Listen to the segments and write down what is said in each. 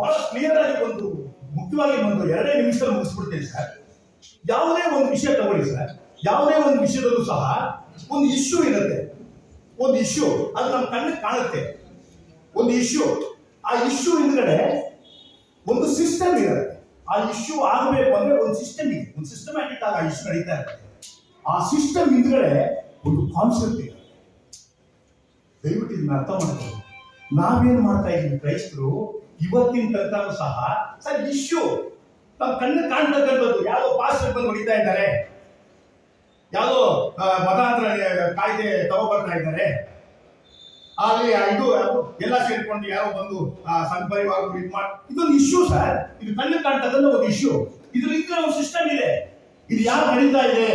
ಬಹಳ ಕ್ಲಿಯರ್ ಆಗಿ ಒಂದು ಮುಖ್ಯವಾಗಿ ಒಂದು ಎರಡೇ ನಿಮಿಷದಲ್ಲಿ ಮುಗಿಸ್ಬಿಡ್ತೇನೆ ಸರ್. ಯಾವುದೇ ಒಂದು ವಿಷಯ ತಗೊಳ್ಳಿ ಸರ್. ಯಾವುದೇ ಒಂದು ವಿಷಯದಲ್ಲೂ ಸಹ ಒಂದು ಇಶ್ಯೂ ಇರುತ್ತೆ. ಒಂದು ಇಶ್ಯೂ ಅದು ನಮ್ಮ ಕಣ್ಣಿಗೆ ಕಾಣುತ್ತೆ. ಒಂದು ಇಶ್ಯೂ ಆ ಇಶ್ಯೂ ಹಿಂದ್ಗಡೆ ಒಂದು ಸಿಸ್ಟಮ್ ಇರುತ್ತೆ. ಆ ಇಶ್ಯೂ ಆಗಬೇಕು ಅಂದ್ರೆ ಒಂದು ಸಿಸ್ಟಮ್ ಇದೆ. ಒಂದು ಸಿಸ್ಟಮ್ಯಾಟಿಕ್ ಆಗಿ ಆ ಇಶ್ಯೂ ನಡೀತಾ ಇರುತ್ತೆ. ಆ ಸಿಸ್ಟಮ್ ಹಿಂದ್ಗಡೆ ಒಂದು ಕಾನ್ಸೆಪ್ಟ್ ಇದೆ. ದಯವಿಟ್ಟು ಇದನ್ನ ಅರ್ಥ ಮಾಡ್ಕೊಳ್ಳಿ. ನಾವೇನು ಮಾಡ್ತಾ ಇದ್ದೀವಿ, ಕ್ರೈಸ್ತರು ಇವತ್ತಿನ ತನಕ ಸಹ ಸರ್ ಇಶ್ಯೂ ನಮ್ಮ ಕಣ್ಣು ಕಾಣ್ತಕ್ಕಂಥದ್ದು. ಯಾವುದೋ ಪಾಸ್ ಬಂದು ಹೊಡಿತಾ ಇದ್ದಾರೆ. ಯಾವುದೋ ಮತಾಂತರ ಕಾಯ್ದೆ ತಗೊಬರ್ತಾ ಇದ್ದಾರೆ. ಆದ್ರೆ ಇದು ಎಲ್ಲ ಸೇರ್ಕೊಂಡು ಯಾರೋ ಬಂದು ಸಂಘ ಪರಿವಾರ ಇದೊಂದು ಇಶ್ಯೂ ಸರ್. ಇದು ಕಣ್ಣು ಕಾಣ್ತಕ್ಕಂಥ ಒಂದು ಇಶ್ಯೂ ಇದ್ರಿಂದ ಒಂದು ಸಿಸ್ಟಮ್ ಇದೆ. ಇದು ಯಾರು ನಡೀತಾ ಇದೆ?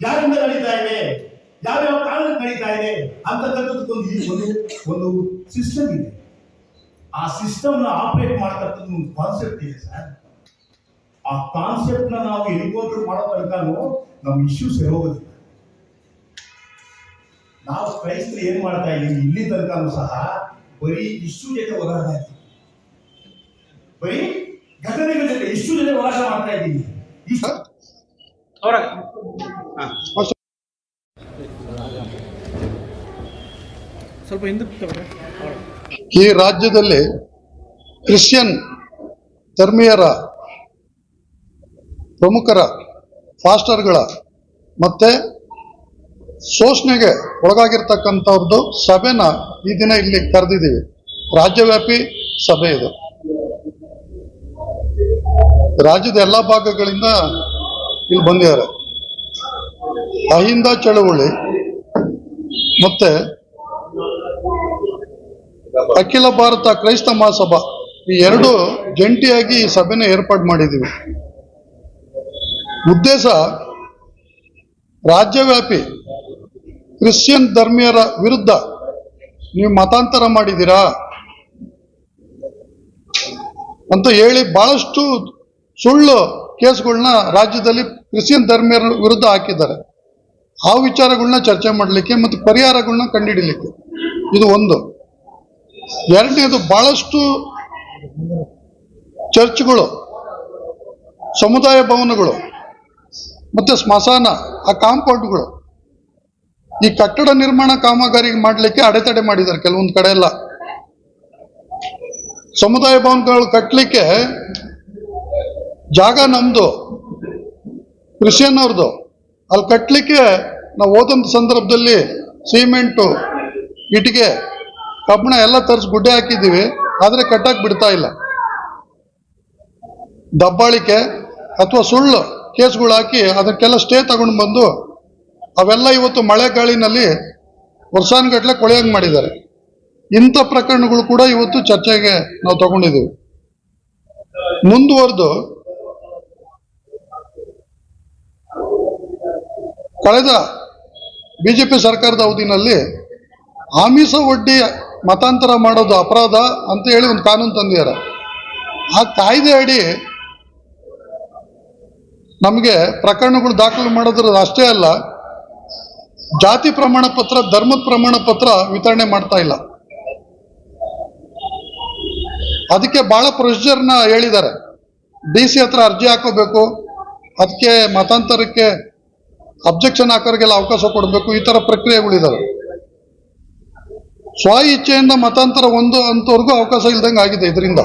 ಯಾರಿಂದ ನಡೀತಾ ಇದೆ? ಯಾವ್ಯಾವ ಕಾರಣಕ್ಕೆ ನಡೀತಾ ಇದೆ ಅಂತಕ್ಕಂಥದ್ದಕ್ಕೊಂದು ಈ ಒಂದು ಒಂದು ಸಿಸ್ಟಮ್ ಇದೆ. ಆ ಸಿಸ್ಟಮ್ನ ಆಪರೇಟ್ ಮಾಡ್ತಕ್ಕಂಥ ಒಂದು ಕಾನ್ಸೆಪ್ಟ್ ಇದೆ ಸರ್. ಆ ಕಾನ್ಸೆಪ್ಟ್ನ ನಾವು ಎಲ್ಲಿಗೋದ್ರು ಮಾಡೋ ತನಕನೂ ನಮ್ಮ ಇಶ್ಯೂಸ್ ಹೋಗೋದಿಲ್ಲ. ನಾವು ಕ್ರೈಸ್ತರು ಏನ್ ಮಾಡ್ತಾ ಇದೀವಿ ಇಲ್ಲಿ ತನಕನೂ ಸಹ ಬರೀ ಇಶ್ಯೂ ಜೊತೆ ಹೋರಾಡ್ತಾ ಇದ್ದೀವಿ. ಬರೀ ಘಟನೆಗಳ ಜೊತೆ ಇಶ್ಯೂ ಜೊತೆ ಹೋರಾಟ ಮಾಡ್ತಾ ಇದ್ದೀವಿ. ಸ್ವಲ್ಪ ಹಿಂದಕ್ಕೆ ತಗೊಳ್ಳಿ ಈ ರಾಜ್ಯದಲ್ಲಿ ಕ್ರಿಶ್ಚಿಯನ್ ಧರ್ಮೀಯರ ಪ್ರಮುಖರ ಫಾಸ್ಟರ್ಗಳ ಮತ್ತೆ ಶೋಷಣೆಗೆ ಒಳಗಾಗಿರ್ತಕ್ಕಂಥವ್ರದ್ದು ಸಭೆನ ಈ ದಿನ ಇಲ್ಲಿ ಕರೆದಿದ್ದೀವಿ. ರಾಜ್ಯವ್ಯಾಪಿ ಸಭೆ ಇದು. ರಾಜ್ಯದ ಎಲ್ಲ ಭಾಗಗಳಿಂದ ಇಲ್ಲಿ ಬಂದಿದ್ದಾರೆ. ಅಹಿಂದ ಚಳುವಳಿ ಮತ್ತೆ ಅಖಿಲ ಭಾರತ ಕ್ರೈಸ್ತ ಮಹಾಸಭಾ. ಈ ಎರಡು ಜಂಟಿಯಾಗಿ ಈ ಸಭೆನ ಏರ್ಪಾಡು ಮಾಡಿದ್ದೀವಿ ಉದ್ದೇಶ, ರಾಜ್ಯವ್ಯಾಪಿ ಕ್ರಿಶ್ಚಿಯನ್ ಧರ್ಮೀಯರ ವಿರುದ್ಧ ನೀವು ಮತಾಂತರ ಮಾಡಿದ್ದೀರಾ ಅಂತ ಹೇಳಿ ಬಹಳಷ್ಟು ಸುಳ್ಳು ಕೇಸ್ಗಳನ್ನ ರಾಜ್ಯದಲ್ಲಿ ಕ್ರಿಶ್ಚಿಯನ್ ಧರ್ಮೀಯರ ವಿರುದ್ಧ ಹಾಕಿದ್ದಾರೆ. ಆ ವಿಚಾರಗಳನ್ನ ಚರ್ಚೆ ಮಾಡಲಿಕ್ಕೆ ಮತ್ತು ಪರಿಹಾರಗಳನ್ನ ಕಂಡುಹಿಡಲಿಕ್ಕೆ ಇದು ಒಂದು. ಎರಡನೇದು ಬಹಳಷ್ಟು ಚರ್ಚ್ಗಳು, ಸಮುದಾಯ ಭವನಗಳು, ಮತ್ತೆ ಸ್ಮಶಾನ, ಆ ಕಾಂಪೌಂಡ್ಗಳು. ಈ ಕಟ್ಟಡ ನಿರ್ಮಾಣ ಕಾಮಗಾರಿ ಮಾಡಲಿಕ್ಕೆ ಅಡೆತಡೆ ಮಾಡಿದ್ದಾರೆ ಕೆಲವೊಂದು ಕಡೆ ಎಲ್ಲ. ಸಮುದಾಯ ಭವನಗಳು ಕಟ್ಟಲಿಕ್ಕೆ ಜಾಗ ನಮ್ಮದು ಕ್ರಿಶ್ಚಿಯನ್ ಅವ್ರದ್ದು ಅಲ್ಲಿ ಕಟ್ಟಲಿಕ್ಕೆ ನಾವು ಹೋದಂಥ ಸಂದರ್ಭದಲ್ಲಿ ಸಿಮೆಂಟು, ಇಟ್ಟಿಗೆ ಕಬ್ಬಣ ಎಲ್ಲ ತರಿಸಿ ಗುಡ್ಡೆ ಹಾಕಿದ್ದೀವಿ, ಆದರೆ ಕಟ್ಟಕ್ಕೆ ಬಿಡ್ತಾ ಇಲ್ಲ. ದಬ್ಬಾಳಿಕೆ ಅಥವಾ ಸುಳ್ಳು ಕೇಸ್ಗಳು ಹಾಕಿ ಅದಕ್ಕೆಲ್ಲ ಸ್ಟೇ ತಗೊಂಡು ಬಂದು ಅವೆಲ್ಲ ಇವತ್ತು ಮಳೆ ಗಾಳಿನಲ್ಲಿ ಕೊಳೆಯಂಗೆ ಮಾಡಿದ್ದಾರೆ. ಇಂಥ ಪ್ರಕರಣಗಳು ಕೂಡ ಇವತ್ತು ಚರ್ಚೆಗೆ ನಾವು ತಗೊಂಡಿದ್ದೀವಿ. ಮುಂದುವರೆದು ಕಳೆದ ಬಿಜೆಪಿ ಸರ್ಕಾರದ ಅವಧಿನಲ್ಲಿ ಆಮಿಷ ಒಡ್ಡಿ ಮತಾಂತರ ಮಾಡೋದು ಅಪರಾಧ ಅಂತ ಹೇಳಿ ಒಂದು ಕಾನೂನು ತಂದಿದ್ದಾರೆ ಆ ಕಾಯ್ದೆ ಅಡಿ ನಮಗೆ ಪ್ರಕರಣಗಳು ದಾಖಲು ಮಾಡೋದ್ರ ಅಷ್ಟೇ ಅಲ್ಲ, ಜಾತಿ ಪ್ರಮಾಣ ಪತ್ರ, ಧರ್ಮದ ಪ್ರಮಾಣ ಪತ್ರ ವಿತರಣೆ ಮಾಡ್ತಾ ಇಲ್ಲ. ಅದಕ್ಕೆ ಬಹಳ ಪ್ರೊಸೀಜರ್ನ ಹೇಳಿದ್ದಾರೆ ಡಿ ಸಿ ಹತ್ರ ಅರ್ಜಿ ಹಾಕೋಬೇಕು, ಅದಕ್ಕೆ ಮತಾಂತರಕ್ಕೆ ಅಬ್ಜೆಕ್ಷನ್ ಹಾಕೋರಿಗೆಲ್ಲ ಅವಕಾಶ ಕೊಡಬೇಕು, ಈ ಥರ ಪ್ರಕ್ರಿಯೆಗಳಿದಾವೆ. ಸ್ವ ಇಚ್ಛೆಯಿಂದ ಮತಾಂತರ ಒಂದು ಅಂತವರೆಗೂ ಅವಕಾಶ ಇಲ್ದಂಗೆ ಆಗಿದೆ ಇದರಿಂದ.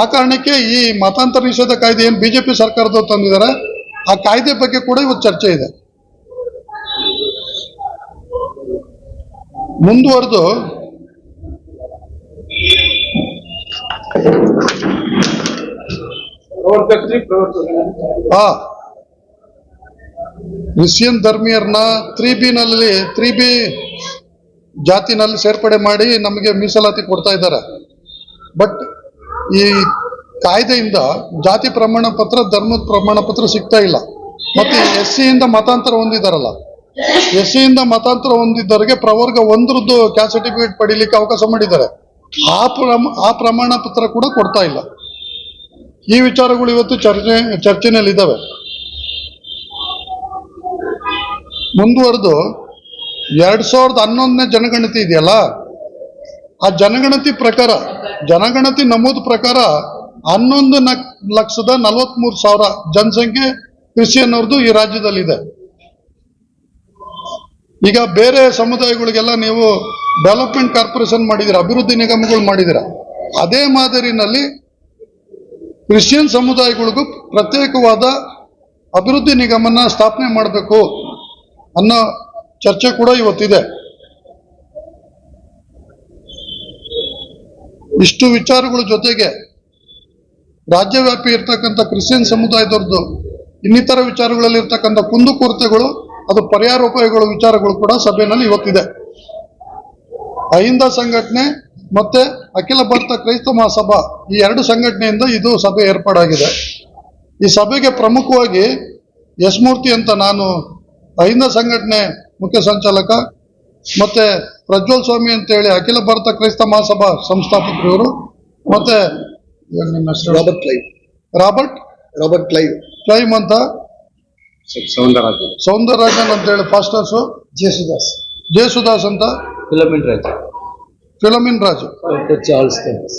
ಆ ಕಾರಣಕ್ಕೆ ಈ ಮತಾಂತರ ನಿಷೇಧ ಕಾಯ್ದೆ ಏನು ಬಿಜೆಪಿ ಸರ್ಕಾರದವ್ರು ತಂದಿದ್ದಾರೆ, ಆ ಕಾಯ್ದೆ ಬಗ್ಗೆ ಕೂಡ ಇವತ್ತು ಚರ್ಚೆ ಇದೆ. ಮುಂದುವರೆದು ಹಾ ಕ್ರಿಶ್ಚಿಯನ್ ಧರ್ಮೀಯರನ್ನ ತ್ರೀ ಬಿ ನಲ್ಲಿ ತ್ರೀ ಬಿ ಜಾತಿನಲ್ಲಿ ಸೇರ್ಪಡೆ ಮಾಡಿ ನಮಗೆ ಮೀಸಲಾತಿ ಕೊಡ್ತಾ ಇದ್ದಾರೆ. ಬಟ್ ಈ ಕಾಯ್ದೆಯಿಂದ ಜಾತಿ ಪ್ರಮಾಣ ಪತ್ರ, ಧರ್ಮದ ಪ್ರಮಾಣ ಪತ್ರ ಸಿಗ್ತಾ ಇಲ್ಲ. ಮತ್ತೆ ಎಸ್ ಸಿಯಿಂದ ಮತಾಂತರ ಹೊಂದಿದಾರಲ್ಲ ಎಸ್ ಸಿಯಿಂದ ಮತಾಂತರ ಹೊಂದಿದ್ದವರಿಗೆ ಪ್ರವರ್ಗ ಒಂದ್ರದ್ದು ಕ್ಯಾಸ್ಟ್ ಸರ್ಟಿಫಿಕೇಟ್ ಪಡೀಲಿಕ್ಕೆ ಅವಕಾಶ ಮಾಡಿದ್ದಾರೆ. ಆ ಪ್ರಮ, ಆ ಪ್ರಮಾಣ ಪತ್ರ ಕೂಡ ಕೊಡ್ತಾ ಇಲ್ಲ. ಈ ವಿಚಾರಗಳು ಇವತ್ತು ಚರ್ಚೆ ಚರ್ಚೆನಲ್ಲಿ ಇದ್ದಾವೆ ಮುಂದುವರೆದು ಎರಡ್ ಸಾವಿರದ ಹನ್ನೊಂದನೇ ಜನಗಣತಿ ಇದೆಯಲ್ಲ? ಆ ಜನಗಣತಿ ಪ್ರಕಾರ, ಜನಗಣತಿ ನಮೂದು ಪ್ರಕಾರ ಹನ್ನೊಂದು ಲಕ್ಷದ ನಲವತ್ಮೂರು ಸಾವಿರ ಜನಸಂಖ್ಯೆ ಕ್ರಿಶ್ಚಿಯನ್ ಅವ್ರದ್ದು ಈ ರಾಜ್ಯದಲ್ಲಿದೆ. ಈಗ ಬೇರೆ ಸಮುದಾಯಗಳಿಗೆಲ್ಲ ನೀವು ಡೆವಲಪ್ಮೆಂಟ್ ಕಾರ್ಪೊರೇಷನ್ ಮಾಡಿದಿರ, ಅಭಿವೃದ್ಧಿ ನಿಗಮಗಳು ಮಾಡಿದಿರ, ಅದೇ ಮಾದರಿನಲ್ಲಿ ಕ್ರಿಶ್ಚಿಯನ್ ಸಮುದಾಯಗಳಿಗೂ ಪ್ರತ್ಯೇಕವಾದ ಅಭಿವೃದ್ಧಿ ನಿಗಮನ ಸ್ಥಾಪನೆ ಮಾಡಬೇಕು ಅನ್ನೋ ಚರ್ಚೆ ಕೂಡ ಇವತ್ತಿದೆ. ಇಷ್ಟು ವಿಚಾರಗಳ ಜೊತೆಗೆ ರಾಜ್ಯವ್ಯಾಪಿ ಇರ್ತಕ್ಕಂಥ ಕ್ರಿಶ್ಚಿಯನ್ ಸಮುದಾಯದವ್ರದ್ದು ಇನ್ನಿತರ ವಿಚಾರಗಳಲ್ಲಿ ಇರ್ತಕ್ಕಂಥ ಕುಂದುಕೊರತೆಗಳು ಅದು ಪರ್ಯಾರೋಪಾಯಗಳ ವಿಚಾರಗಳು ಕೂಡ ಸಭೆಯಲ್ಲಿ ಇವತ್ತಿದೆ. ಅಹಿಂದ ಸಂಘಟನೆ ಮತ್ತೆ ಅಖಿಲ ಭಾರತ ಕ್ರೈಸ್ತ ಮಹಾಸಭಾ ಈ ಎರಡು ಸಂಘಟನೆಯಿಂದ ಇದು ಸಭೆ ಏರ್ಪಾಡಾಗಿದೆ. ಈ ಸಭೆಗೆ ಪ್ರಮುಖವಾಗಿ ಯಶ್ಮೂರ್ತಿ ಅಂತ ನಾನು ಅಹಿಂದ ಸಂಘಟನೆ ಮುಖ್ಯ ಸಂಚಾಲಕ ಮತ್ತೆ ಪ್ರಜ್ವಲ್ ಸ್ವಾಮಿ ಅಂತೇಳಿ ಅಖಿಲ ಭಾರತ ಕ್ರೈಸ್ತ ಮಹಾಸಭಾ ಸಂಸ್ಥಾಪಕರು ಇವರು ಮತ್ತೆ ಏನ್ ನಿಮ್ಮ ಹೆಸರು? Robert Clive Robert Robert Clive Clive ಅಂತ? ಸೌಂದರರಾಜನ್ ಸೌಂದರರಾಜನ್ ಅಂತ ಹೇಳಿ ಫಾಸ್ಟರ್ಸು? ಜೇಸುದಾಸ್. ಜೇಸುದಾಸ್ ಅಂತ? Philomin Raja. Philomin Raju. Charles Thomas.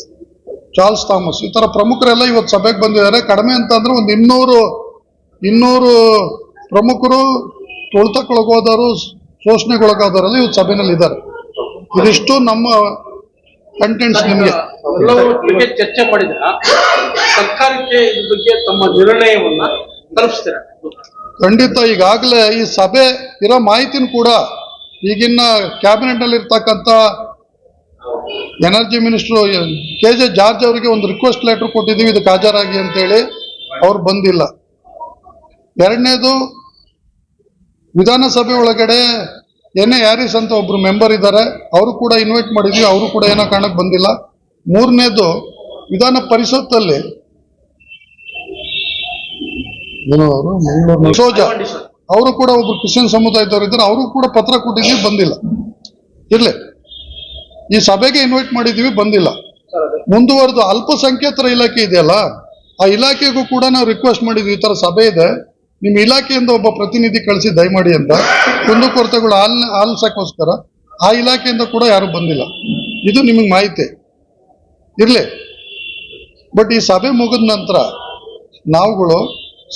Charles Thomas. ಈ ಥರ ಪ್ರಮುಖರೆಲ್ಲ ಇವತ್ತು ಸಭೆಗೆ ಬಂದಿದ್ದಾರೆ. ಕಡಿಮೆ ಅಂತಂದ್ರೆ ಒಂದು ಇನ್ನೂರು ಇನ್ನೂರು ಪ್ರಮುಖರು ತುಳಿತಕ್ಕೊಳಗೋದವರು ಶೋಷಣೆಗೊಳಗಾದವರೆಲ್ಲ ಇವತ್ತು ಸಭೆಯಲ್ಲಿ ಇದ್ದಾರೆ ಇದಿಷ್ಟು ನಮ್ಮ ಕಂಟೆಂಟ್ಸ್ ನಿಮಗೆ. ಚರ್ಚೆ ಮಾಡಿದ ಸರ್ಕಾರಕ್ಕೆ ಇದ್ರ ಬಗ್ಗೆ ತಮ್ಮ ನಿರ್ಣಯವನ್ನ ತಲುಪಿಸ್ತೀರ? ಖಂಡಿತ ಈಗಾಗಲೇ ಈ ಸಭೆ ಇರೋ ಮಾಹಿತಿನ ಕೂಡ ಈಗಿನ ಕ್ಯಾಬಿನೆಟ್ನಲ್ಲಿ ಇರ್ತಕ್ಕಂಥ energy minister K J George ಅವರಿಗೆ ಒಂದು ರಿಕ್ವೆಸ್ಟ್ ಲೆಟರ್ ಕೊಟ್ಟಿದ್ದೀವಿ ಇದಕ್ಕೆ ಹಾಜರಾಗಿ ಅಂತೇಳಿ. ಅವ್ರು ಬಂದಿಲ್ಲ. ಎರಡನೇದು ವಿಧಾನಸಭೆ ಒಳಗಡೆ ಎನ್ ಎ ಹ್ಯಾರಿಸ್ ಅಂತ ಒಬ್ರು ಮೆಂಬರ್ ಇದ್ದಾರೆ. ಅವರು ಕೂಡ ಇನ್ವೈಟ್ ಮಾಡಿದ್ವಿ. ಅವರು ಕೂಡ ಏನೋ ಕಾರಣಕ್ಕೆ ಬಂದಿಲ್ಲ. ಮೂರನೇದು ವಿಧಾನ ಪರಿಷತ್ತಲ್ಲಿ ಏನೋ ಅವರು ಮಂಗಳೂರು ಸೋಜಾ. ಅವರು ಕೂಡ ಒಬ್ರು ಕ್ರಿಶ್ಚಿಯನ್ ಸಮುದಾಯದವರು ಇದ್ದಾರೆ. ಅವರು ಕೂಡ ಪತ್ರ ಕೊಟ್ಟಿದ್ವಿ ಬಂದಿಲ್ಲ. ಇರ್ಲಿ. ಈ ಸಭೆಗೆ ಇನ್ವೈಟ್ ಮಾಡಿದೀವಿ ಬಂದಿಲ್ಲ. ಮುಂದುವರೆದು ಅಲ್ಪಸಂಖ್ಯಾತರ ಇಲಾಖೆ ಇದೆಯಲ್ಲ ಆ ಇಲಾಖೆಗೂ ಕೂಡ ನಾವು ರಿಕ್ವೆಸ್ಟ್ ಮಾಡಿದ್ವಿ. ಈ ತರ ಸಭೆ ಇದೆ. ನಿಮ್ಮ ಇಲಾಖೆಯಿಂದ ಒಬ್ಬ ಪ್ರತಿನಿಧಿ ಕಳಿಸಿ ದಯಮಾಡಿ ಅಂತ ಕುಂದುಕೊರತೆಗಳು ಆಲ್ ಆಲ್ಸಕ್ಕೋಸ್ಕರ ಆ ಇಲಾಖೆಯಿಂದ ಕೂಡ ಯಾರು ಬಂದಿಲ್ಲ. ಇದು ನಿಮಗೆ ಮಾಹಿತಿ. ಇರಲಿ. ಬಟ್ ಈ ಸಭೆ ಮುಗಿದ ನಂತರ ನಾವುಗಳು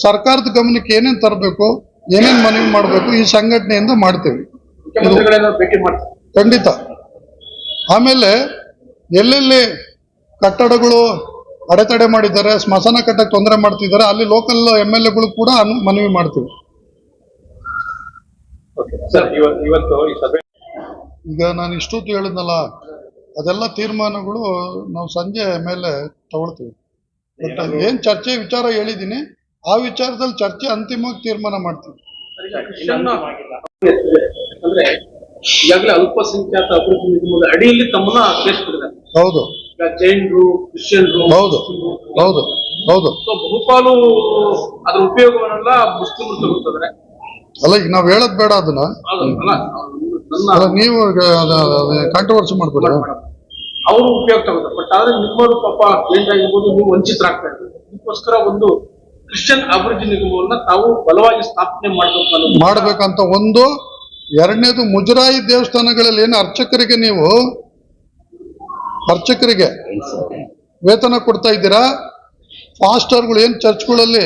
ಸರ್ಕಾರದ ಗಮನಕ್ಕೆ ಏನೇನು ತರಬೇಕು ಏನೇನು ಮನವಿ ಮಾಡಬೇಕು ಈ ಸಂಘಟನೆಯಿಂದ ಮಾಡ್ತೇವೆ. ಖಂಡಿತ. ಆಮೇಲೆ ಎಲ್ಲೆಲ್ಲಿ ಕಟ್ಟಡಗಳು ಅಡೆತಡೆ ಮಾಡಿದ್ದಾರೆ ಸ್ಮಶಾನ ಕಟ್ಟಕ್ಕೆ ತೊಂದರೆ ಮಾಡ್ತಿದ್ದಾರೆ ಅಲ್ಲಿ ಲೋಕಲ್ ಎಂ ಎಲ್ ಎಗಳು ಕೂಡ ಮನವಿ ಮಾಡ್ತೀವಿ. ಈಗ ನಾನು ಇಷ್ಟೊತ್ತು ಹೇಳಿದ್ನಲ್ಲ ಅದೆಲ್ಲ ತೀರ್ಮಾನಗಳು ನಾವು ಸಂಜೆ ಮೇಲೆ ತಗೊಳ್ತೀವಿ. ಬಟ್ ಏನ್ ಚರ್ಚೆ ವಿಚಾರ ಹೇಳಿದ್ದೀನಿ ಆ ವಿಚಾರದಲ್ಲಿ ಚರ್ಚೆ ಅಂತಿಮವಾಗಿ ತೀರ್ಮಾನ ಮಾಡ್ತೀವಿ. ಈಗಾಗಲೇ ಅಲ್ಪಸಂಖ್ಯಾತ ಅಭಿವೃದ್ಧಿ ನಿಗಮದ ಅಡಿಯಲ್ಲಿ ತಮ್ಮನ್ನ ಹೌದು. ಜೈನರು ಕ್ರಿಶ್ಚಿಯನ್ರು ಹೌದು ಹೌದು ಹೌದು. ಬಹುಪಾಲು ಅದರ ಉಪಯೋಗವನ್ನೆಲ್ಲ ಮುಸ್ಲಿಮರು ತಗೊಳ್ತಾರೆ. ಅಲ್ಲ ಈಗ ನಾವ್ ಹೇಳೋದ್ ಬೇಡ ಅದನ್ನ. ಅಲ್ಲ ನೀವು ಕಾಂಟ್ರವರ್ಸಿ ಮಾಡ್ಬೇಡ ಅವರು ಉಪಯೋಗ ತಗೋತಾರೆ ಬಟ್ ಆದ್ರೆ ನಿಮ್ಮವರು ಪಾಪ ಏನಾಗಿರ್ಬೋದು ನೀವು ವಂಚಿತರಾಗ್ತಾ ಇದ್ದಾರೆ. ಅದಕ್ಕೋಸ್ಕರ ಒಂದು ಕ್ರಿಶ್ಚಿಯನ್ ಅಭಿವೃದ್ಧಿ ನಿಗಮವನ್ನ ತಾವು ಬಲವಾಗಿ ಸ್ಥಾಪನೆ ಮಾಡಬೇಕು ಮಾಡ್ಬೇಕಂತ ಒಂದು ಎರಡನೇದು ಮುಜರಾಯಿ ದೇವಸ್ಥಾನಗಳಲ್ಲಿ ಏನು ಅರ್ಚಕರಿಗೆ ನೀವು ಅರ್ಚಕರಿಗೆ ವೇತನ ಕೊಡ್ತಾ ಇದ್ದೀರಾ? ಫಾಸ್ಟರ್ಗಳು ಏನು ಚರ್ಚ್ಗಳಲ್ಲಿ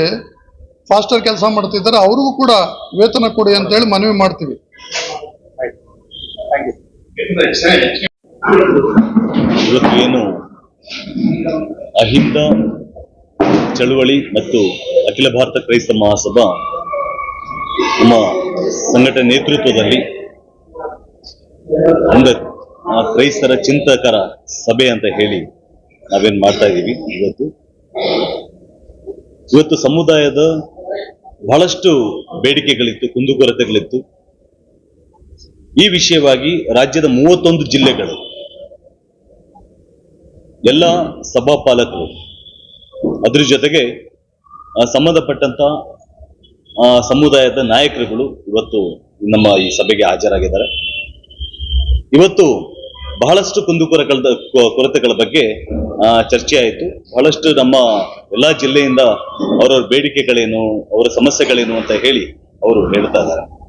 ಫಾಸ್ಟರ್ ಕೆಲಸ ಮಾಡ್ತಿದ್ದಾರೆ ಅವ್ರಿಗೂ ಕೂಡ ವೇತನ ಕೊಡಿ ಅಂತ ಹೇಳಿ ಮನವಿ ಮಾಡ್ತೀವಿ. ಏನು ಅಹಿಂದ ಚಳುವಳಿ ಮತ್ತು ಅಖಿಲ ಭಾರತ ಕ್ರೈಸ್ತ ಮಹಾಸಭಾ ನಮ್ಮ ಸಂಘಟನೆ ನೇತೃತ್ವದಲ್ಲಿ ಆ, ಕ್ರೈಸ್ತರ ಚಿಂತಕರ ಸಭೆ ಅಂತ ಹೇಳಿ ನಾವೇನ್ ಮಾಡ್ತಾ ಇದ್ದೀವಿ ಇವತ್ತು. ಇವತ್ತು ಸಮುದಾಯದ ಬಹಳಷ್ಟು ಬೇಡಿಕೆಗಳಿತ್ತು ಕುಂದುಕೊರತೆಗಳಿತ್ತು. ಈ ವಿಷಯವಾಗಿ ರಾಜ್ಯದ ಮೂವತ್ತೊಂದು ಜಿಲ್ಲೆಗಳು ಎಲ್ಲ ಸಭಾಪಾಲಕರು ಅದ್ರ ಜೊತೆಗೆ ಸಂಬಂಧಪಟ್ಟಂತ ಆ, ಸಮುದಾಯದ ನಾಯಕರುಗಳು ಇವತ್ತು ನಮ್ಮ ಈ ಸಭೆಗೆ ಹಾಜರಾಗಿದ್ದಾರೆ. ಇವತ್ತು ಬಹಳಷ್ಟು ಕುಂದುಕೊರಗಳ ಕೊ- ಕೊರತೆಗಳ ಬಗ್ಗೆ ಚರ್ಚೆ ಆಯಿತು. ಬಹಳಷ್ಟು ನಮ್ಮ ಎಲ್ಲಾ ಜಿಲ್ಲೆಯಿಂದ ಅವರವ್ರ ಬೇಡಿಕೆಗಳೇನು, ಅವರ ಸಮಸ್ಯೆಗಳೇನು ಅಂತ ಹೇಳಿ ಅವರು ಹೇಳ್ತಾ ಇದ್ದಾರೆ.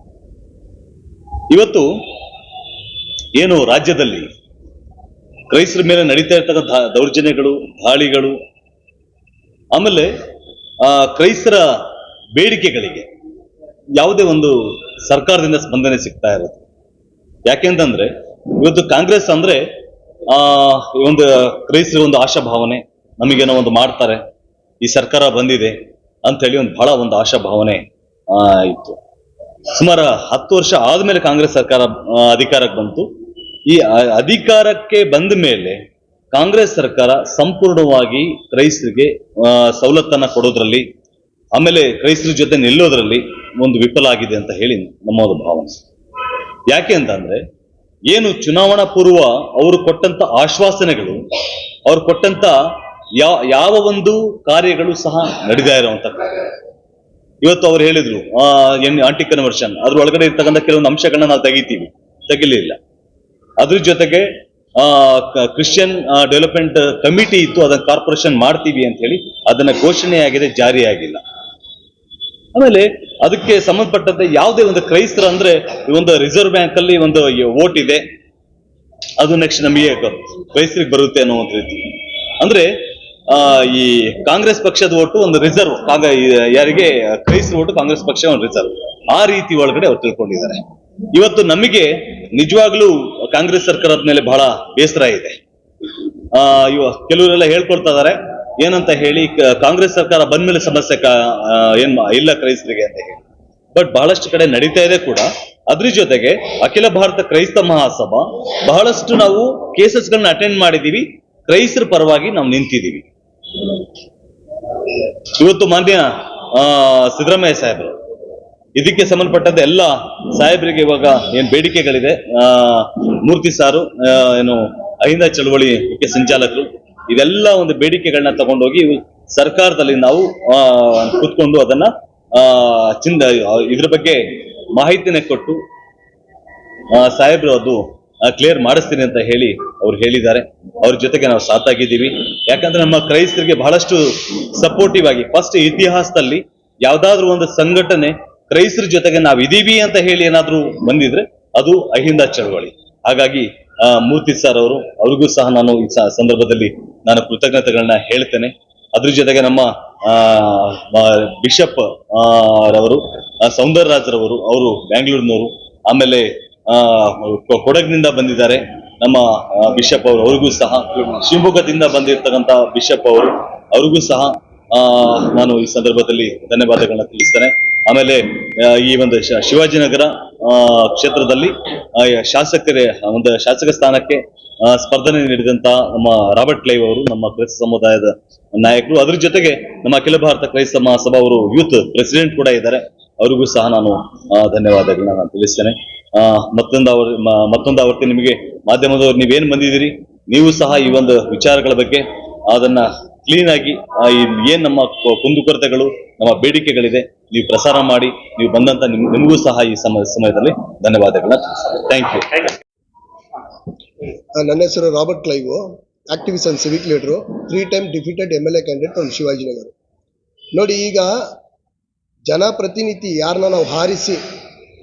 ಇವತ್ತು ಏನು ರಾಜ್ಯದಲ್ಲಿ ಕ್ರೈಸ್ತರ ಮೇಲೆ ನಡೀತಾ ಇರ್ತಕ್ಕಂಥ ದೌರ್ಜನ್ಯಗಳು, ದಾಳಿಗಳು, ಆಮೇಲೆ ಕ್ರೈಸ್ತರ ಬೇಡಿಕೆಗಳಿಗೆ ಯಾವುದೇ ಒಂದು ಸರ್ಕಾರದಿಂದ ಸ್ಪಂದನೆ ಸಿಗ್ತಾ ಇರೋದು ಯಾಕೆಂತಂದ್ರೆ ಇವತ್ತು ಕಾಂಗ್ರೆಸ್ ಅಂದ್ರೆ ಆ ಒಂದು ಕ್ರೈಸ್ತರ ಒಂದು ಆಶಾಭಾವನೆ ನಮಗೇನೋ ಒಂದು ಮಾಡ್ತಾರೆ ಈ ಸರ್ಕಾರ ಬಂದಿದೆ ಅಂತ ಹೇಳಿ ಒಂದು ಬಹಳ ಒಂದು ಆಶಾಭಾವನೆ ಆ, ಇತ್ತು. ಸುಮಾರು ಹತ್ತು ವರ್ಷ ಆದ್ಮೇಲೆ ಕಾಂಗ್ರೆಸ್ ಸರ್ಕಾರ ಅಧಿಕಾರಕ್ಕೆ ಬಂತು. ಈ ಅಧಿಕಾರಕ್ಕೆ ಬಂದ ಮೇಲೆ ಕಾಂಗ್ರೆಸ್ ಸರ್ಕಾರ ಸಂಪೂರ್ಣವಾಗಿ ಕ್ರೈಸ್ತರಿಗೆ ಸವಲತ್ತನ್ನ ಕೊಡೋದ್ರಲ್ಲಿ ಆಮೇಲೆ ಕ್ರೈಸ್ತರ ಜೊತೆ ನಿಲ್ಲೋದ್ರಲ್ಲಿ ಒಂದು ವಿಫಲ ಆಗಿದೆ ಅಂತ ಹೇಳಿ ನಮ್ಮ ಒಂದು ಭಾವನೆ. ಯಾಕೆ ಅಂತಂದ್ರೆ ಏನು ಚುನಾವಣಾ ಪೂರ್ವ ಅವರು ಕೊಟ್ಟಂತ ಆಶ್ವಾಸನೆಗಳು, ಅವ್ರು ಕೊಟ್ಟಂತ ಯಾವ ಯಾವ ಒಂದು ಕಾರ್ಯಗಳು ಸಹ ನಡೀತಾ ಇರುವಂತ ಇವತ್ತು ಅವ್ರು ಹೇಳಿದ್ರು, ಆ ಆಂಟಿ ಕನ್ವರ್ಷನ್ ಅದ್ರ ಒಳಗಡೆ ಇರ್ತಕ್ಕಂಥ ಕೆಲವೊಂದು ಅಂಶಗಳನ್ನ ನಾವು ತೆಗಿತೀವಿ, ತೆಗಿಲಿಲ್ಲ. ಅದ್ರ ಜೊತೆಗೆ, ಆ ಕ್ರಿಶ್ಚಿಯನ್ ಡೆವಲಪ್ಮೆಂಟ್ ಕಮಿಟಿ ಇತ್ತು, ಅದನ್ನ ಕಾರ್ಪೊರೇಷನ್ ಮಾಡ್ತೀವಿ ಅಂತ ಹೇಳಿ, ಅದನ್ನ ಘೋಷಣೆಯಾಗಿದೆ, ಜಾರಿಯಾಗಿಲ್ಲ. ಆಮೇಲೆ ಅದಕ್ಕೆ ಸಂಬಂಧಪಟ್ಟಂತೆ ಯಾವುದೇ ಒಂದು ಕ್ರೈಸ್ತರ ಅಂದ್ರೆ ಈ ಒಂದು ರಿಸರ್ವ್ ಬ್ಯಾಂಕ್ ಅಲ್ಲಿ ಒಂದು ವೋಟ್ ಇದೆ, ಅದು ನೆಕ್ಸ್ಟ್ ನಮಗೆ ಕ್ರೈಸ್ತರಿಗೆ ಬರುತ್ತೆ ಅನ್ನೋ ಒಂದು ರೀತಿ. ಅಂದ್ರೆ ಈ ಕಾಂಗ್ರೆಸ್ ಪಕ್ಷದ ಓಟು ಒಂದು ರಿಸರ್ವ್ ಯಾರಿಗೆ, ಕ್ರೈಸ್ತರ ಓಟು ಕಾಂಗ್ರೆಸ್ ಪಕ್ಷ ಒಂದು ರಿಸರ್ವ್. ಆ ರೀತಿ ಒಳಗಡೆ ಅವ್ರು ತಿಳ್ಕೊಂಡಿದ್ದಾರೆ. ಇವತ್ತು ನಮಗೆ ನಿಜವಾಗ್ಲೂ ಕಾಂಗ್ರೆಸ್ ಸರ್ಕಾರದ ಮೇಲೆ ಬಹಳ ಬೇಸರ ಇದೆ. ಆ, ಇವ, ಕೆಲವರೆಲ್ಲ ಹೇಳ್ಕೊಳ್ತಾ ಇದಾರೆ ಏನಂತ ಹೇಳಿ ಕಾಂಗ್ರೆಸ್ ಸರ್ಕಾರ ಬಂದ್ಮೇಲೆ ಸಮಸ್ಯೆ ಕ- ಆ, ಏನ್ ಇಲ್ಲ ಕ್ರೈಸ್ತರಿಗೆ ಅಂತ ಹೇಳಿ. ಬಟ್ ಬಹಳಷ್ಟು ಕಡೆ ನಡೀತಾ ಇದೆ ಕೂಡ. ಅದ್ರ ಜೊತೆಗೆ ಅಖಿಲ ಭಾರತ ಕ್ರೈಸ್ತ ಮಹಾಸಭಾ ಬಹಳಷ್ಟು ನಾವು ಕೇಸಸ್ಗಳನ್ನ ಅಟೆಂಡ್ ಮಾಡಿದೀವಿ. ಕ್ರೈಸ್ತರ ಪರವಾಗಿ ನಾವು ನಿಂತಿದ್ದೀವಿ ಇವತ್ತು ಮಾನ್ಯ ಸಿದ್ದರಾಮಯ್ಯ ಸಾಹೇಬರು ಇದಕ್ಕೆ ಸಂಬಂಧಪಟ್ಟಂತೆ ಎಲ್ಲ ಸಾಹೇಬರಿಗೆ ಇವಾಗ ಏನ್ ಬೇಡಿಕೆಗಳಿದೆ. ಮೂರ್ತಿ ಸಾರು ಏನು ಅಹಿಂದ ಚಳವಳಿ ಮುಖ್ಯ ಸಂಚಾಲಕರು ಇದೆಲ್ಲ ಒಂದು ಬೇಡಿಕೆಗಳನ್ನ ತಗೊಂಡೋಗಿ ಸರ್ಕಾರದಲ್ಲಿ ನಾವು ಕೂತ್ಕೊಂಡು ಅದನ್ನ ಚಿಂದ, ಇದ್ರ ಬಗ್ಗೆ ಮಾಹಿತಿನ ಕೊಟ್ಟು ಸಾಹೇಬ್ರು ಅದು ಕ್ಲಿಯರ್ ಮಾಡಿಸ್ತೀನಿ ಅಂತ ಹೇಳಿ ಅವ್ರು ಹೇಳಿದ್ದಾರೆ. ಅವ್ರ ಜೊತೆಗೆ ನಾವು ಸಾತಾಗಿದ್ದೀವಿ. ಯಾಕಂದ್ರೆ ನಮ್ಮ ಕ್ರೈಸ್ತರಿಗೆ ಬಹಳಷ್ಟು ಸಪೋರ್ಟಿವ್ ಆಗಿ ಫಸ್ಟ್ ಇತಿಹಾಸದಲ್ಲಿ ಯಾವ್ದಾದ್ರು ಒಂದು ಸಂಘಟನೆ ಕ್ರೈಸ್ತರ ಜೊತೆಗೆ ನಾವು ಇದೀವಿ ಅಂತ ಹೇಳಿ ಏನಾದ್ರೂ ಬಂದಿದ್ರೆ ಅದು ಅಹಿಂದ ಚಳವಳಿ. ಹಾಗಾಗಿ ಮೂರ್ತಿ ಸರ್ ಅವರು, ಅವ್ರಿಗೂ ಸಹ ನಾನು ಈ ಸಂದರ್ಭದಲ್ಲಿ ನಾನು ಕೃತಜ್ಞತೆಗಳನ್ನ ಹೇಳ್ತೇನೆ. ಅದ್ರ ಜೊತೆಗೆ ನಮ್ಮ ಬಿಷಪ್ ರವರು ಸೌಂದರ್ ಸೌಂದರರಾಜರವರು, ಅವರು ಬ್ಯಾಂಗ್ಳೂರಿನವರು, ಆಮೇಲೆ ಕೊಡಗಿನಿಂದ ಬಂದಿದ್ದಾರೆ. ನಮ್ಮ ಬಿಷಪ್ ಅವರು, ಅವ್ರಿಗೂ ಸಹ ಶಿವಮೊಗ್ಗದಿಂದ ಬಂದಿರ್ತಕ್ಕಂಥ ಬಿಷಪ್ ಅವರು, ಅವ್ರಿಗೂ ಸಹ ನಾನು ಈ ಸಂದರ್ಭದಲ್ಲಿ ಧನ್ಯವಾದಗಳನ್ನ ತಿಳಿಸ್ತೇನೆ. ಆಮೇಲೆ ಈ ಒಂದು ಶಿವಾಜಿನಗರ ಕ್ಷೇತ್ರದಲ್ಲಿ ಶಾಸಕರೇ ಒಂದು ಶಾಸಕ ಸ್ಥಾನಕ್ಕೆ ಸ್ಪರ್ಧನೆ ನೀಡಿದಂತ ನಮ್ಮ ರಾಬರ್ಟ್ ಕ್ಲೈವ್ ಅವರು ನಮ್ಮ ಕ್ರೈಸ್ತ ಸಮುದಾಯದ ನಾಯಕರು. ಅದ್ರ ಜೊತೆಗೆ ನಮ್ಮ ಅಖಿಲ ಭಾರತ ಕ್ರೈಸ್ತ ಮಹಾಸಭಾ ಅವರು ಯೂತ್ ಪ್ರೆಸಿಡೆಂಟ್ ಕೂಡ ಇದ್ದಾರೆ. ಅವರಿಗೂ ಸಹ ನಾನು ಧನ್ಯವಾದಗಳನ್ನ ನಾನು ತಿಳಿಸ್ತೇನೆ. ಆ, ಮತ್ತೊಂದು ಅವರ್ ಮತ್ತೊಂದು ಆವರ್ತಿ ನಿಮಗೆ ಮಾಧ್ಯಮದವರು ನೀವೇನು ಬಂದಿದ್ದೀರಿ ನೀವು ಸಹ ಈ ಒಂದು ವಿಚಾರಗಳ ಬಗ್ಗೆ ಅದನ್ನ ಕ್ಲೀನ್ ಆಗಿ ಏನ್ ನಮ್ಮ ಕುಂದುಕೊರತೆಗಳು ನಮ್ಮ ಬೇಡಿಕೆಗಳಿದೆ ನೀವು ಪ್ರಸಾರ ಮಾಡಿ ನೀವು ಬಂದಂತ ನಿಮ್ ನಿಮಗೂ ಸಹ ಈ ಸಮಯ ಸಮಯದಲ್ಲಿ ಧನ್ಯವಾದಗಳನ್ನ ಥ್ಯಾಂಕ್ ಯು ನನ್ನ ಹೆಸರು Robert Clive activist and civic leader three time defeated M L A candidate from Shivajinagar. ನೋಡಿ ಈಗ ಜನಪ್ರತಿನಿಧಿ ಯಾರನ್ನ ನಾವು ಹಾರಿಸಿ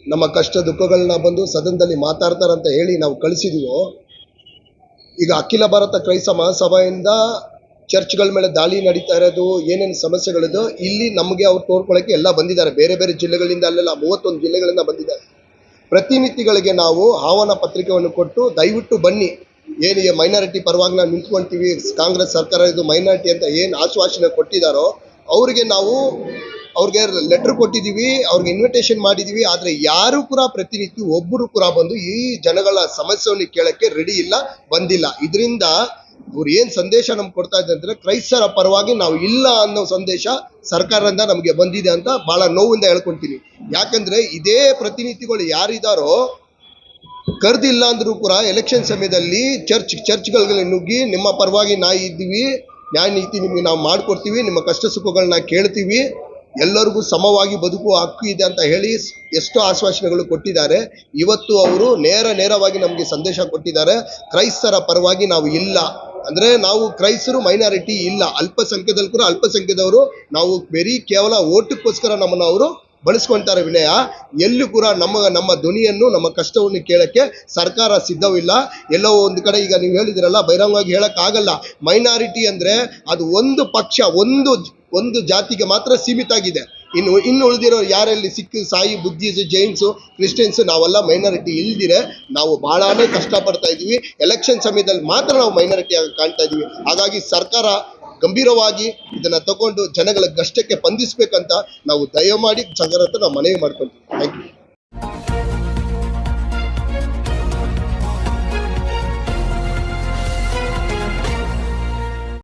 ನಮ್ಮ ಕಷ್ಟ ದುಃಖಗಳನ್ನ ಬಂದು ಸದನದಲ್ಲಿ ಮಾತಾಡ್ತಾರಂತ ಹೇಳಿ ನಾವು ಕಳಿಸಿದೀವೋ ಈಗ ಅಖಿಲ ಭಾರತ ಕ್ರೈಸ್ತ ಮಹಾಸಭೆಯಿಂದ ಚರ್ಚ್ಗಳ ಮೇಲೆ ದಾಳಿ ನಡೀತಾ ಇರೋದು, ಏನೇನು ಸಮಸ್ಯೆಗಳಿದೋ, ಇಲ್ಲಿ ನಮಗೆ ಅವ್ರು ತೋರ್ಕೊಳ್ಳೋಕ್ಕೆ ಎಲ್ಲ ಬಂದಿದ್ದಾರೆ. ಬೇರೆ ಬೇರೆ ಜಿಲ್ಲೆಗಳಿಂದ ಅಲ್ಲೆಲ್ಲ ಮೂವತ್ತೊಂದು ಜಿಲ್ಲೆಗಳಿಂದ ಬಂದಿದ್ದಾರೆ. ಪ್ರತಿನಿಧಿಗಳಿಗೆ ನಾವು ಆಹ್ವಾನ ಪತ್ರಿಕೆಯನ್ನು ಕೊಟ್ಟು, ದಯವಿಟ್ಟು ಬನ್ನಿ. ಏನು ಮೈನಾರಿಟಿ ಪರವಾಗಿ ನಾವು ನಿಂತ್ಕೊಂತೀವಿ, ಕಾಂಗ್ರೆಸ್ ಸರ್ಕಾರ ಇದು ಮೈನಾರಿಟಿ ಅಂತ ಏನು ಆಶ್ವಾಸನೆ ಕೊಟ್ಟಿದ್ದಾರೋ ಅವರಿಗೆ ನಾವು ಅವ್ರಿಗೆ ಲೆಟರ್ ಕೊಟ್ಟಿದ್ದೀವಿ ಅವ್ರಿಗೆ ಇನ್ವಿಟೇಷನ್ ಮಾಡಿದ್ದೀವಿ ಆದರೆ ಯಾರು ಕೂಡ ಪ್ರತಿನಿಧಿ ಒಬ್ಬರು ಕೂಡ ಬಂದು ಈ ಜನಗಳ ಸಮಸ್ಯೆಯನ್ನು ಕೇಳೋಕ್ಕೆ ರೆಡಿ ಇಲ್ಲ, ಬಂದಿಲ್ಲ. ಇದರಿಂದ ಅವ್ರು ಏನು ಸಂದೇಶ ನಮ್ಗೆ ಕೊಡ್ತಾ ಇದ್ದಾರೆ ಅಂದರೆ ಕ್ರೈಸ್ತರ ಪರವಾಗಿ ನಾವು ಇಲ್ಲ ಅನ್ನೋ ಸಂದೇಶ ಸರ್ಕಾರದಿಂದ ನಮಗೆ ಬಂದಿದೆ ಅಂತ ಭಾಳ ನೋವಿಂದ ಹೇಳ್ಕೊಂತೀನಿ. ಯಾಕಂದ್ರೆ ಇದೇ ಪ್ರತಿನಿಧಿಗಳು ಯಾರಿದಾರೋ ಕರೆದಿಲ್ಲ ಅಂದರೂ ಕೂಡ ಎಲೆಕ್ಷನ್ ಸಮಯದಲ್ಲಿ ಚರ್ಚ್ ಚರ್ಚ್ಗಳಿಗೆ ನುಗ್ಗಿ ನಿಮ್ಮ ಪರವಾಗಿ ನಾ ಇದ್ದೀವಿ, ನ್ಯಾಯ ನೀತಿ ನಿಮಗೆ ನಾವು ಮಾಡಿಕೊಡ್ತೀವಿ, ನಿಮ್ಮ ಕಷ್ಟ ಸುಖಗಳನ್ನ ಕೇಳ್ತೀವಿ, ಎಲ್ಲರಿಗೂ ಸಮವಾಗಿ ಬದುಕುವ ಹಕ್ಕು ಇದೆ ಅಂತ ಹೇಳಿ ಎಷ್ಟೋ ಆಶ್ವಾಸನೆಗಳು ಕೊಟ್ಟಿದ್ದಾರೆ. ಇವತ್ತು ಅವರು ನೇರ ನೇರವಾಗಿ ನಮಗೆ ಸಂದೇಶ ಕೊಟ್ಟಿದ್ದಾರೆ. ಕ್ರೈಸ್ತರ ಪರವಾಗಿ ನಾವು ಇಲ್ಲ. ಅಂದ್ರೆ ನಾವು ಕ್ರೈಸ್ತರು ಮೈನಾರಿಟಿ ಇಲ್ಲ. ಅಲ್ಪಸಂಖ್ಯದಲ್ಲಿ ಕೂಡ ಅಲ್ಪಸಂಖ್ಯಾತವರು ನಾವು ಬರೀ ಕೇವಲ ಓಟಕ್ಕೋಸ್ಕರ ನಮ್ಮನ್ನು ಅವರು ಬಳಸ್ಕೊಂತಾರೆ ವಿನಯ. ಎಲ್ಲೂ ಕೂಡ ನಮ್ಮ ನಮ್ಮ ಧ್ವನಿಯನ್ನು, ನಮ್ಮ ಕಷ್ಟವನ್ನು ಕೇಳಕ್ಕೆ ಸರ್ಕಾರ ಸಿದ್ಧವಿಲ್ಲ. ಎಲ್ಲೋ ಒಂದು ಕಡೆ ಈಗ ನೀವು ಹೇಳಿದಿರಲ್ಲ, ಬಹಿರಂಗವಾಗಿ ಹೇಳೋಕ್ಕಾಗಲ್ಲ. ಮೈನಾರಿಟಿ ಅಂದ್ರೆ ಅದು ಒಂದು ಪಕ್ಷ, ಒಂದು ಒಂದು ಜಾತಿಗೆ ಮಾತ್ರ ಸೀಮಿತ ಆಗಿದೆ ಇನ್ನು ಇನ್ನು ಉಳಿದಿರೋ ಯಾರಲ್ಲಿ ಸಿಖ್ ಸಾಯಿ ಬುದ್ಧಿಸು ಜೈನ್ಸು, ಕ್ರಿಶ್ಚಿಯನ್ಸು ನಾವೆಲ್ಲ ಮೈನಾರಿಟಿ ಇಲ್ದಿರೆ ನಾವು ಬಹಳನೇ ಕಷ್ಟಪಡ್ತಾ ಇದ್ದೀವಿ. ಎಲೆಕ್ಷನ್ ಸಮಯದಲ್ಲಿ ಮಾತ್ರ ನಾವು ಮೈನಾರಿಟಿ ಆಗಿ ಕಾಣ್ತಾ ಇದ್ದೀವಿ. ಹಾಗಾಗಿ ಸರ್ಕಾರ ಗಂಭೀರವಾಗಿ ಇದನ್ನ ತಗೊಂಡು ಜನಗಳ ಕಷ್ಟಕ್ಕೆ ಸ್ಪಂದಿಸ್ಬೇಕಂತ ನಾವು ದಯಮಾಡಿ ಹತ್ರ ನಾವು ಮನವಿ ಮಾಡ್ಕೊಳ್ತೀವಿ. Thank you